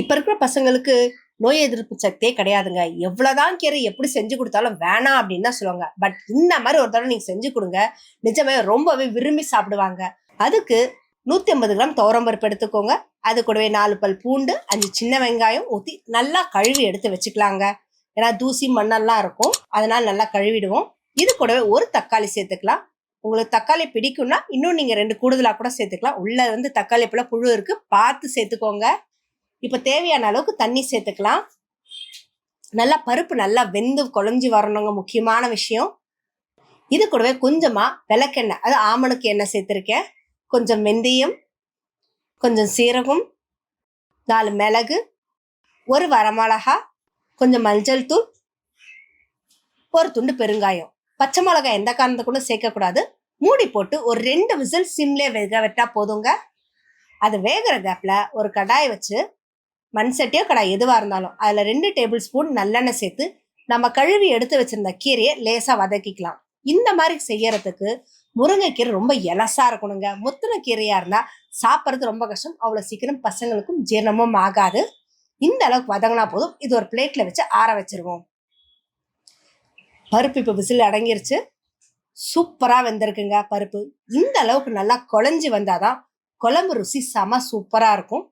இப்ப இருக்கிற பசங்களுக்கு நோய் எதிர்ப்பு சக்தியே கிடையாதுங்க. எவ்வளவுதான் கீரை எப்படி செஞ்சு கொடுத்தாலும் வேணாம் அப்படின்னு தான் சொல்லுவாங்க. பட் இந்த மாதிரி ஒரு தடவை நீங்க செஞ்சு கொடுங்க. நிஜமே ரொம்பவே விரும்பி சாப்பிடுவாங்க. அதுக்கு நூத்தி ஐம்பது கிராம் துவரம்பருப்பு எடுத்துக்கோங்க. அது கூடவே நாலு பல் பூண்டு அஞ்சு சின்ன வெங்காயம் ஊத்தி நல்லா கழுவி எடுத்து வச்சுக்கலாங்க. ஏன்னா தூசி மண்ணெல்லாம் இருக்கும். அதனால நல்லா கழுவிடுவோம். இது கூடவே ஒரு தக்காளி சேர்த்துக்கலாம். உங்களுக்கு தக்காளி பிடிக்கும்னா இன்னும் நீங்க ரெண்டு கூடுதலா கூட சேர்த்துக்கலாம். உள்ள வந்து தக்காளி பழம் புழு இருக்கு. பார்த்து சேர்த்துக்கோங்க. இப்ப தேவையான அளவுக்கு தண்ணி சேர்த்துக்கலாம். நல்லா பருப்பு நல்லா வெந்து குழஞ்சி வரணுங்க முக்கியமான விஷயம். இது கூடவே கொஞ்சமா விளக்கெண்ணெய் அது ஆமணுக்கு எண்ணெய் சேர்த்துருக்கேன். கொஞ்சம் வெந்தயம் கொஞ்சம் சீரகம் நாலு மிளகு ஒரு வரமிளகா கொஞ்சம் மஞ்சள் தூள் ஒரு துண்டு பெருங்காயம். பச்சை மிளகாய் எந்த காரணத்துக்கு சேர்க்கக்கூடாது. மூடி போட்டு ஒரு ரெண்டு விசில் சிம்லே வேக விட்டா போதுங்க. அது வேகிற கேப்பில் ஒரு கடாயை வச்சு மண் சட்டியோ கடாய் எதுவாக இருந்தாலும் அதில் ரெண்டு டேபிள் ஸ்பூன் நல்லெண்ணெய் சேர்த்து நம்ம கழுவி எடுத்து வச்சிருந்த கீரையை லேசாக வதக்கிக்கலாம். இந்த மாதிரி செய்யறதுக்கு முருங்கைக்கீரை ரொம்ப எலசா இருக்கணுங்க. முத்தின கீரையாக இருந்தால் சாப்பிட்றது ரொம்ப கஷ்டம். அவ்வளோ சீக்கிரம் பசங்களுக்கும் ஜீரணமும் ஆகாது. இந்த அளவுக்கு வதங்கினா போதும். இது ஒரு பிளேட்டில் வச்சு ஆற வச்சிருவோம். பருப்பு இப்போ விசில் அடங்கிருச்சு. சூப்பராக வெந்திருக்குங்க பருப்பு. இந்த அளவுக்கு நல்லா குழஞ்சி வந்தாதான் குழம்பு ருசி செம சூப்பராக இருக்கும்.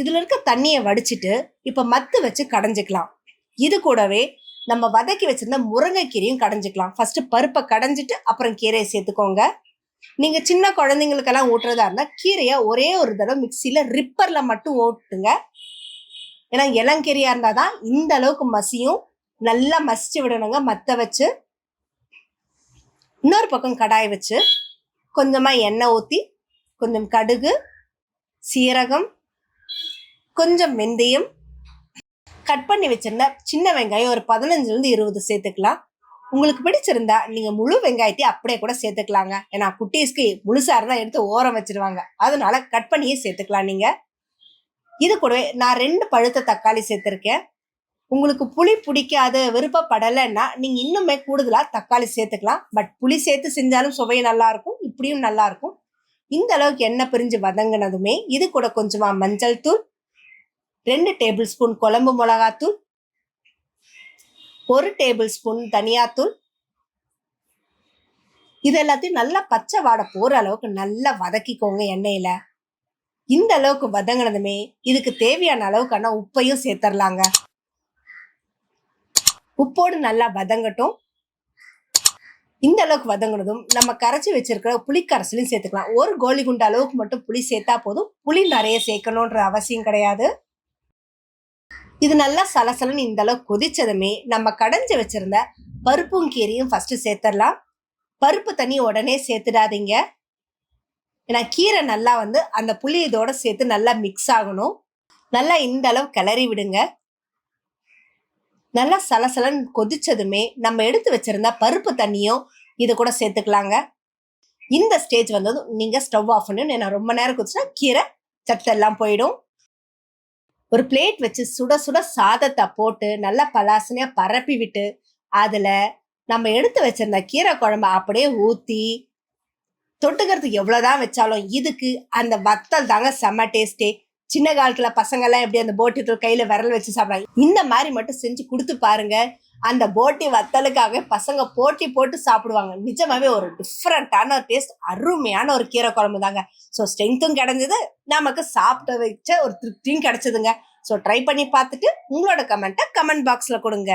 இதுல இருக்க தண்ணியை வடிச்சிட்டு இப்ப மத்து வச்சு கடைஞ்சிக்கலாம். இது கூடவே நம்ம வதக்கி வச்சிருந்த முருங்கைக்கீரையும் கடைஞ்சிக்கலாம். ஃபர்ஸ்ட் பருப்பை கடைஞ்சிட்டு அப்புறம் கீரையை சேர்த்துக்கோங்க. நீங்க சின்ன குழந்தைங்களுக்கெல்லாம் ஊட்டுறதா இருந்தா கீரையை ஒரே ஒரு தடவை மிக்சியில ரிப்பர்ல மட்டும் ஓட்டுங்க. ஏன்னா இளங்கீரையா இருந்தாதான் இந்த அளவுக்கு மசியும். நல்லா மசிச்சு விடணுங்க. மத்த வச்சு இன்னொரு பக்கம் கடாய் வச்சு கொஞ்சமா எண்ணெய் ஊத்தி கொஞ்சம் கடுகு சீரகம் கொஞ்சம் வெந்தயம் கட் பண்ணி வச்சிருந்த சின்ன வெங்காயம் ஒரு பதினஞ்சுலேருந்து இருபது சேர்த்துக்கலாம். உங்களுக்கு பிடிச்சிருந்தா நீங்கள் முழு வெங்காயத்தை அப்படியே கூட சேர்த்துக்கலாங்க. ஏன்னா குட்டீஸ்க்கு முழுசாக இருந்தால் எடுத்து ஓரம் வச்சிருவாங்க. அதனால கட் பண்ணியே சேர்த்துக்கலாம் நீங்கள் இது கூடவே நான் ரெண்டு பழுத்த தக்காளி சேர்த்துருக்கேன். உங்களுக்கு புளி பிடிக்காது விருப்பப்படலைன்னா நீங்கள் இன்னுமே கூடுதலாக தக்காளி சேர்த்துக்கலாம். பட் புளி சேர்த்து செஞ்சாலும் சுவை நல்லாயிருக்கும் இப்படியும் நல்லாயிருக்கும் இந்த அளவுக்கு எண்ணெய் பிரிஞ்சு வதங்கினதுமே இது கூட கொஞ்சமாக மஞ்சள் தூள் ரெண்டு டேபிள் ஸ்பூன் குழம்பு மிளகாத்தூள் ஒரு டேபிள் ஸ்பூன் தனியாத்தூள். இது எல்லாத்தையும் நல்லா பச்சை வாடை போகிற அளவுக்கு நல்லா வதக்கிக்கோங்க எண்ணெயில். இந்த அளவுக்கு வதங்கினதுமே இதுக்கு தேவையான அளவுக்கான உப்பையும் சேர்த்துடலாங்க உப்போடு நல்லா வதங்கட்டும். இந்த அளவுக்கு வதங்கினதும் நம்ம கரைச்சி வச்சிருக்கிற புளிக்கரைசலையும் சேர்த்துக்கலாம். ஒரு கோலி குண்டு அளவுக்கு மட்டும் புளி சேர்த்தா போதும். புளி நிறைய சேர்க்கணுன்ற அவசியம் கிடையாது. இது நல்லா சலசலன்னு இந்த அளவுக்கு கொதிச்சதுமே நம்ம கடைஞ்சி வச்சிருந்த பருப்பும் கீரையும் ஃபர்ஸ்ட் சேர்த்துடலாம் பருப்பு தண்ணி உடனே சேர்த்துடாதீங்க. ஏன்னா கீரை நல்லா வந்து அந்த புளி இதோட சேர்த்து நல்லா மிக்ஸ் ஆகணும். நல்லா இந்த அளவு கிளறி விடுங்க. நல்லா சலசலன்னு கொதிச்சதுமே நம்ம எடுத்து வச்சிருந்த பருப்பு தண்ணியும் இது கூட சேர்த்துக்கலாங்க. இந்த ஸ்டேஜ் வந்ததும் நீங்கள் ஸ்டவ் ஆஃப் பண்ணி நான் ரொம்ப நேரம் கொதிச்சுன்னா கீரை சத்தெல்லாம் போயிடும். ஒரு பிளேட் வச்சு சுட சுட சாதத்தை போட்டு நல்லா பலாசனையா பரப்பி விட்டு அதுல நம்ம எடுத்து வச்சிருந்த கீரை குழம்பு அப்படியே ஊத்தி தொட்டுக்கிறதுக்கு எவ்வளோதான் வச்சாலும் இதுக்கு அந்த வத்தல் தாங்க செம்ம டேஸ்டே சின்ன காலத்துல பசங்கள்லாம் எப்படி அந்த போட்டி கையில் கையில விரல் வச்சு சாப்பிடுறாங்க இந்த மாதிரி மட்டும் செஞ்சு கொடுத்து பாருங்க. அந்த போட்டி வத்தலுக்காகவே பசங்க போட்டி போட்டு சாப்பிடுவாங்க. நிஜமாவே ஒரு டிஃப்ரெண்டான டேஸ்ட் அருமையான ஒரு கீரை குழம்பு தாங்க. ஸோ ஸ்ட்ரென்த்தும் கிடைஞ்சது. நமக்கு சாப்பிட்ட வச்ச ஒரு திருப்தியும் கிடைச்சதுங்க. ஸோ ட்ரை பண்ணி பார்த்துட்டு உங்களோட கமெண்ட்டை கமெண்ட் பாக்ஸில் கொடுங்க.